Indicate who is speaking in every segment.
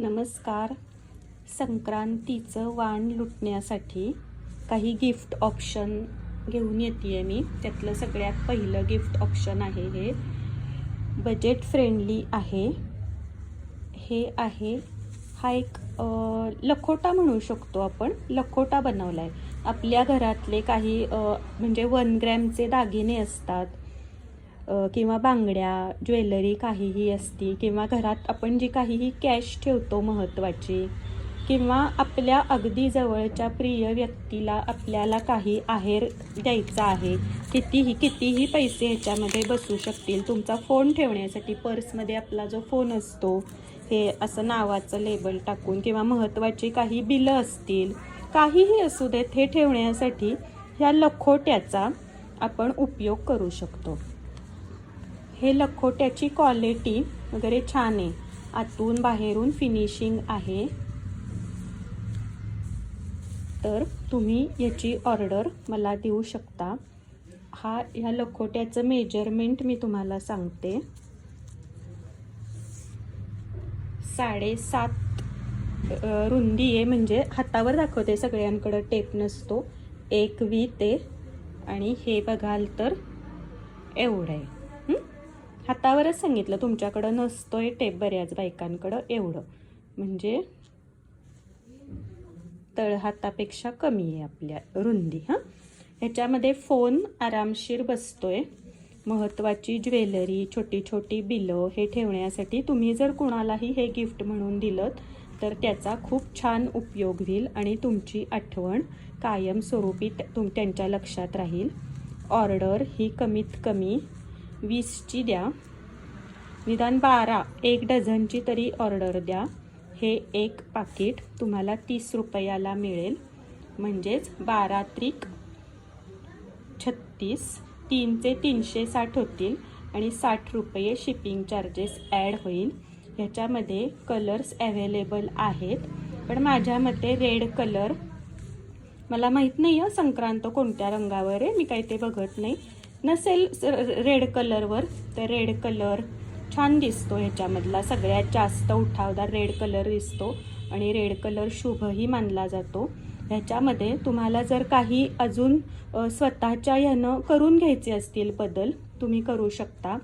Speaker 1: नमस्कार. संक्रांतीचं वाण लुटण्यासाठी काही गिफ्ट ऑप्शन घेऊन येते आहे मी. त्यातलं सगळ्यात पहिलं गिफ्ट ऑप्शन आहे हे. बजेट फ्रेंडली आहे. हे आहे. हा एक लखोटा म्हणू शकतो आपण. लखोटा बनवला आहे आपल्या घरातले काही म्हणजे वन ग्रॅमचे दागिने असतात. किंवा बांगड्या ज्वेलरी काहीही असती किंवा घरात आपण जी काहीही कॅश ठेवतो महत्त्वाची किंवा आपल्या अगदी जवळच्या प्रिय व्यक्तीला आपल्याला काही आहेर द्यायचा आहे कितीही कितीही पैसे ह्याच्यामध्ये बसू शकतील. तुमचा फोन ठेवण्यासाठी पर्समध्ये आपला जो फोन असतो हे असं नावाचं लेबल टाकून किंवा महत्त्वाची काही बिलं असतील काहीही असू देत हे ठेवण्यासाठी ह्या लखोट्याचा आपण उपयोग करू शकतो. हे लखोट्याची क्वालिटी वगैरे छान आहे. आतून बाहेरून फिनिशिंग आहे. तर तुम्ही याची ऑर्डर मला देऊ शकता. हा ह्या लखोट्याचं मेजरमेंट मी तुम्हाला सांगते. साडेसात रुंदी आहे. म्हणजे हातावर दाखवते सगळ्यांकडं. टेप नसतो. एक वी ते. आणि हे बघाल तर एवढं आहे. हातावरच सांगितलं तुमच्याकडं नसतोय टेप बऱ्याच बायकांकडं एवढं. म्हणजे तळहातापेक्षा कमी आहे आपल्या रुंदी हां? ह्याच्यामध्ये फोन आरामशीर बसतोय. महत्त्वाची ज्वेलरी छोटी छोटी बिलं हे ठेवण्यासाठी तुम्ही जर कुणालाही हे गिफ्ट म्हणून दिलं तर त्याचा खूप छान उपयोग होईल आणि तुमची आठवण कायमस्वरूपी त्या- तुम त्यांच्या लक्षात राहील. ऑर्डर ही कमीत कमी वीसची द्या. निदान बारा एक डझनची तरी ऑर्डर द्या. हे एक पाकिट तुम्हाला तीस रुपयाला मिळेल. म्हणजेच बारा त्रिक छत्तीस तीनचे तीनशे साठ होतील आणि साठ रुपये शिपिंग चार्जेस ॲड होईल. ह्याच्यामध्ये कलर्स अवेलेबल आहेत पण माझ्या मते रेड कलर मला माहीत नाही आहे संक्रांत कोणत्या रंगावर आहे मी काही ते बघत नाही. नसेल रेड कलरवर तर रेड कलर छान दिसतो ह्याच्यामधला सगळ्यात जास्त उठावदार रेड कलर दिसतो आणि रेड कलर शुभही मानला जातो. ह्याच्यामध्ये तुम्हाला जर काही अजून स्वतःच्या ह्यानं करून घ्यायचे असतील बदल तुम्ही करू शकता.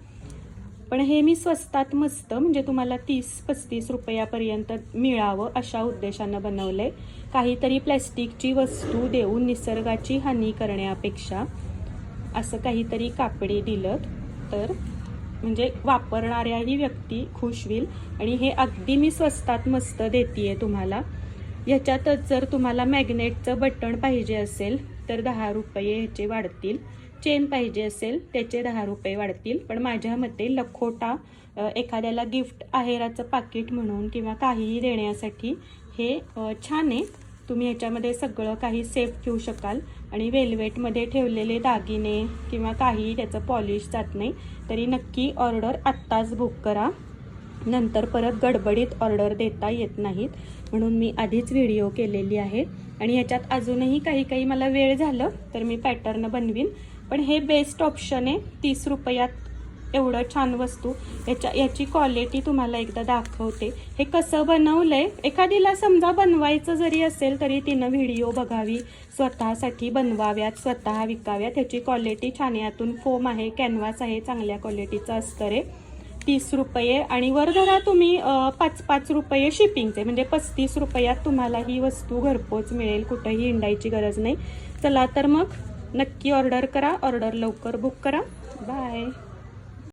Speaker 1: पण हे मी स्वस्तात मस्त म्हणजे तुम्हाला तीस पस्तीस रुपयापर्यंत मिळावं अशा उद्देशानं बनवलं आहे काहीतरी प्लॅस्टिकची वस्तू देऊन निसर्गाची हानी करण्यापेक्षा. असं काहीतरी कापडी दिलं तर म्हणजे वापरणाऱ्याही व्यक्ती खुश होईल. आणि हे अगदी मी स्वस्तात मस्त देते तुम्हाला. ह्याच्यातच जर तुम्हाला मॅग्नेटचं बटण पाहिजे असेल तर दहा रुपये ह्याचे वाढतील. चेन पाहिजे असेल त्याचे दहा रुपये वाढतील. पण माझ्या मते लखोटा एखाद्याला गिफ्ट आहेराचं पाकिट म्हणून किंवा काहीही देण्यासाठी हे छान आहे. तुम्ही ह्याच्यामध्ये सगळं काही सेफ ठेवू शकाल. आणि वेल्वेटमध्ये ठेवलेले दागिने किंवा काही त्याचं पॉलिश जात नाही. तरी नक्की ऑर्डर आत्ताच बुक करा. नंतर परत गडबडीत ऑर्डर देता येत नाहीत. म्हणून मी आधीच व्हिडिओ केलेली आहे. आणि ह्याच्यात अजूनही काही काही मला वेळ झालं तर मी पॅटर्न बनवीन. पण हे बेस्ट ऑप्शन आहे. तीस रुपयात एवढं छान वस्तू. याच्या याची क्वालिटी तुम्हाला एकदा दाखवते. हे कसं बनवलंय? एखादीला समजा बनवायचं जरी असेल तरी तिनं व्हिडिओ बघावी. स्वतःसाठी बनवाव्यात स्वतः विकाव्यात. ह्याची क्वालिटी छान यातून फोम आहे कॅनव्हास आहे चांगल्या क्वालिटीचं अस्तर आहे तीस रुपये आणि वर धरा तुम्ही पाच पाच रुपये शिपिंगचे म्हणजे पस्तीस रुपयात तुम्हाला ही वस्तू घरपोच मिळेल. कुठंही हिंडायची गरज नाही. चला तर मग नक्की ऑर्डर करा. ऑर्डर लवकर बुक करा. बाय